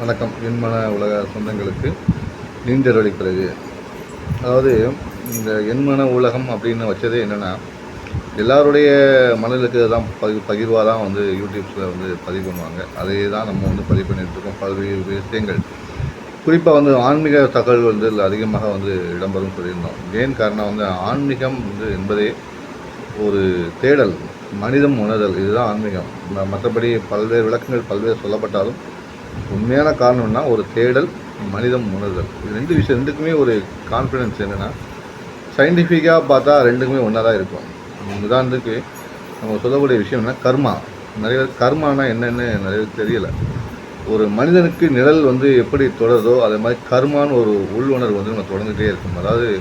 வணக்கம். எண்மன உலக சொந்தங்களுக்கு நீண்ட பிறகு. அதாவது இந்த எண்மன உலகம் அப்படின்னு வச்சதே என்னென்னா எல்லாருடைய மனதிலுக்கு தான் பகிர் பகிர்வாக தான் வந்து யூடியூப்ஸில் வந்து பதிவு பண்ணுவாங்க. அதே தான் நம்ம வந்து பதிவு பண்ணிட்டு இருக்கோம். பல்வேறு விஷயங்கள். குறிப்பாக வந்து ஆன்மீக தகவல் வந்து அதிகமாக வந்து இடம்பெறும் சொல்லியிருந்தோம். ஏன் காரணம் வந்து ஆன்மீகம் வந்து என்பதே ஒரு தேடல் மனிதம் உணர்தல். இதுதான் ஆன்மீகம். மற்றபடி பல்வேறு விளக்கங்கள் பல்வேறு சொல்லப்பட்டாலும் உண்மையான காரணம்னா ஒரு தேடல் மனிதம் உணர்தல். இது ரெண்டு விஷயம் ரெண்டுக்குமே ஒரு கான்ஃபிடென்ஸ் என்னென்னா சயின்டிஃபிக்காக பார்த்தா ரெண்டுக்குமே ஒன்றா தான் இருக்கும். உதாரணத்துக்கு நம்ம சொல்லக்கூடிய விஷயம் என்ன கர்மா. நிறைய பேர் கர்மானா என்னென்னு நிறைய பேர் தெரியலை. ஒரு மனிதனுக்கு நிழல் வந்து எப்படி தொடருதோ அதே மாதிரி கர்மான்னு ஒரு உள்ளுணர்வு வந்து நம்ம தொடர்ந்துகிட்டே இருக்கும். அதாவது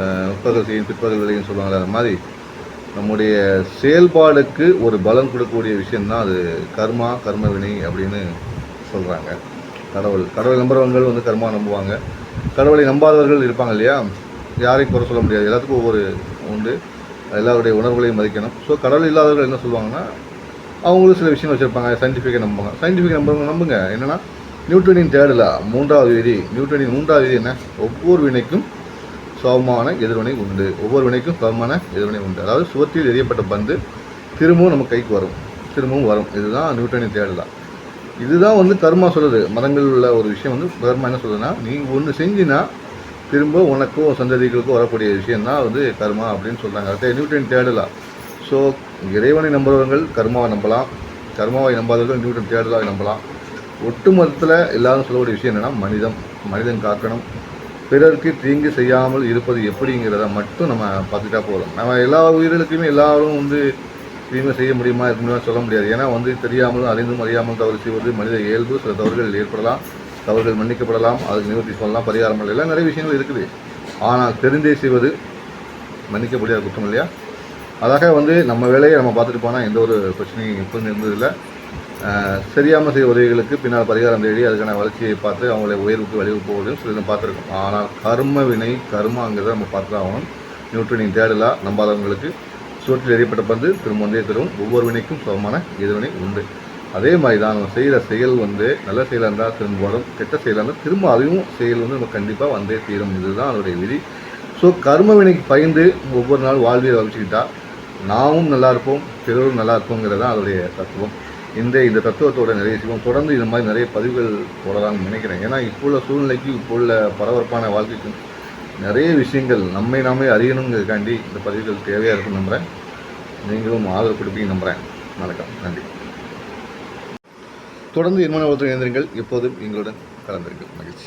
அஹ், முற்பகல் செய்யும் பிற்பகல் விலையும் சொல்லுவாங்கல்ல அது மாதிரி. நம்முடைய செயல்பாடுக்கு ஒரு பலன் கொடுக்கக்கூடிய விஷயம்தான் அது. கர்மா கர்ம வினை அப்படின்னு சொல்கிறாங்க கடவுள் கடவுளை நம்புறவங்கள் வந்து கர்மா நம்புவாங்க. கடவுளை நம்பாதவர்கள் இருப்பாங்க இல்லையா? யாரையும் குறை சொல்ல முடியாது. எல்லாத்துக்கும் ஒவ்வொரு உண்டு. எல்லாருடைய உணர்வுகளையும் மதிக்கணும். ஸோ கடவுள் இல்லாதவர்கள் என்ன சொல்லுவாங்கன்னா அவங்களும் சில விஷயம் வச்சுருப்பாங்க. சயின்டிஃபிக்கை நம்புவாங்க. சயின்டிஃபிக் நம்புறவங்க நம்புங்க. என்னென்னா நியூட்டனின் தேர்டில் மூன்றாவது விதி. நியூட்டனின் மூன்றாவது விதி என்ன? ஒவ்வொரு வினைக்கும் சமமான எதிர்வினை உண்டு. ஒவ்வொரு வினைக்கும் சமமான எதிர்வினை உண்டு. அதாவது சுவத்தில் எரியப்பட்ட பந்து திரும்பவும் நம்ம கைக்கு வரும். திரும்பவும் வரும். இதுதான் நியூட்டனின் தேடலாம் இதுதான் வந்து கர்மா சொல்லுது மதங்களில் உள்ள ஒரு விஷயம் வந்து கர்மா என்ன சொல்லுதுன்னா நீ ஒன்று செஞ்சினா திரும்ப உனக்கோ சந்ததிகளுக்கும் சந்ததிகளுக்கோ வரக்கூடிய விஷயம் தான் வந்து கர்மா அப்படின்னு சொல்கிறாங்க அடுத்த நியூட்டன் தேடலாம் ஸோ இறைவனை நம்புறவர்கள் கர்மாவை நம்பலாம். கர்மாவை நம்பாதவர்கள் நியூட்டன் தேடலாவை நம்பலாம். ஒட்டுமொத்தத்தில் எல்லாரும் சொல்லக்கூடிய விஷயம் என்னென்னா மனிதம் மனிதன் காக்கணும். பிறருக்கு தீங்கு செய்யாமல் இருப்பது எப்படிங்கிறத மட்டும் நம்ம பார்த்துட்டா போதும். நம்ம எல்லா உயிர்களுக்குமே எல்லாரும் வந்து தீமை செய்ய முடியுமா இருக்க முடியுமா சொல்ல முடியாது. ஏன்னா வந்து தெரியாமலும் அறிந்தும் அறியாமல் தவறு செய்வது மனித இயல்பு. சில தவறுகள் ஏற்படலாம் தவறுகள் மன்னிக்கப்படலாம் அதுக்கு நிவர்த்தி சொல்லலாம் பரிகாரம் பண்ணலாம். எல்லாம் நிறைய விஷயங்கள் இருக்குது. ஆனால் தெரிந்தே செய்வது மன்னிக்க முடியாத குற்றம் இல்லையா? அதாக வந்து நம்ம வேலையை நம்ம பார்த்துட்டு போனால் எந்த ஒரு பிரச்சனையும் எப்போதும் இருந்ததில்லை. சரியாமல் செய்ய உதவிகளுக்கு பின்னால் பரிகாரம் தேடி அதுக்கான வளர்ச்சியை பார்த்து அவங்களை உயர்வுக்கு வழிவு போவதையும் சில பார்த்துருக்கோம். ஆனால் கர்ம வினை கர்மாங்கிறத நம்ம பார்த்துதான் ஆகணும். நியூட்ரனின் தேடலாம் நம்பாதவங்களுக்கு சுவற்றில் எறியப்பட்ட பந்து திரும்ப வந்தே தரும். ஒவ்வொரு வினைக்கும் சமமான எதிர்வினை உண்டு. அதே மாதிரி தான் நம்ம செய்கிற செயல் வந்து நல்ல செயலாக இருந்தால் திரும்ப வரும். கெட்ட செயலாக இருந்தால் திரும்ப அதையும் செயல் வந்து நம்ம கண்டிப்பாக வந்தே தீரும். இதுதான் அதனுடைய விதி. ஸோ கர்ம வினைக்கு பயந்து ஒவ்வொரு நாள் வாழ்வியல் வச்சுக்கிட்டா நாமும் நல்லா இருப்போம் பிறரும் நல்லா இருப்போங்கிறது தான் அதோடைய தத்துவம். இந்த இந்த தத்துவத்தோட நிறைய செய்வோம் தொடர்ந்து இந்த மாதிரி நிறைய பதிவுகள் போடலாம்னு நினைக்கிறேன். ஏன்னா இப்போ உள்ள சூழ்நிலைக்கு இப்போ உள்ள பரபரப்பான வாழ்க்கைக்கும் நிறைய விஷயங்கள் நம்மை நாமே அறியணுங்கிறதுக்காண்டி இந்த பதிவுகள் தேவையாக இருக்குன்னு நம்புகிறேன் நீங்களும் ஆதரவு கொடுப்பீங்க நம்புகிறேன் வணக்கம். நன்றி. தொடர்ந்து என்மன ஒருத்தர் இணைந்திருங்கள். எப்போதும் எங்களுடன் கலந்திருங்கள். மகிழ்ச்சி.